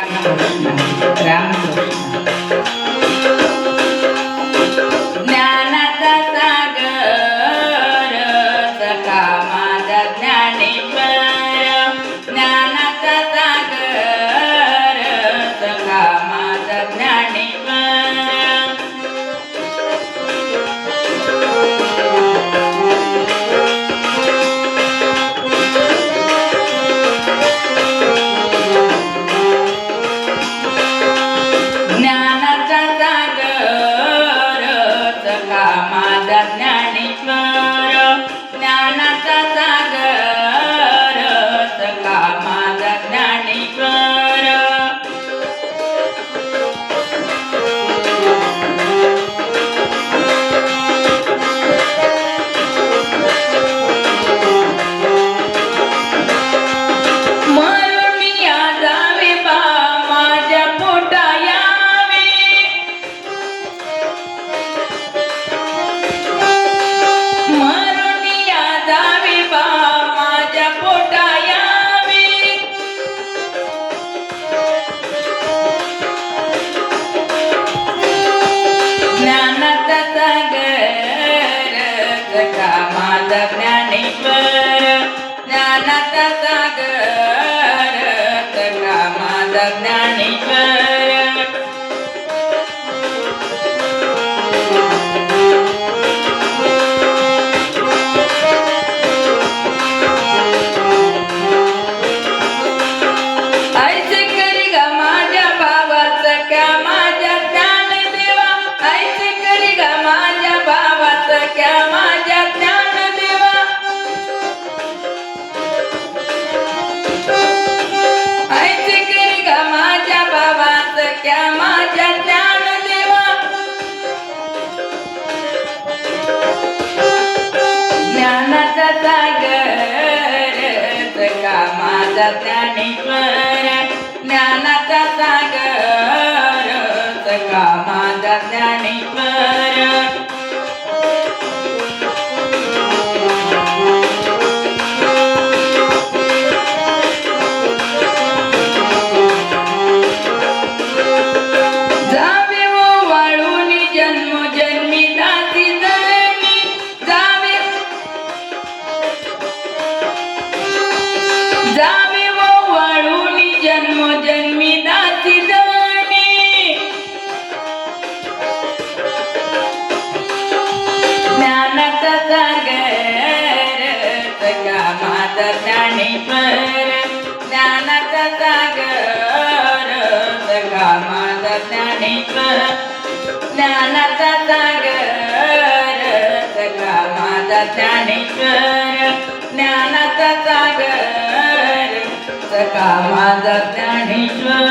રામ કૃષ્ણ રામ કૃષ્ણ चांद ज्ञानेश्वर ज्ञानाचा सागर करा ज्ञानेश्वर. माझा त्याने कर ज्ञानाचा सागर सखा माझा त्याने कर ज्ञानाचा सागर सगळा माझा ज्ञानेश्वर ज्ञानाचा सागर सगळा माझा ज्ञानेश्वर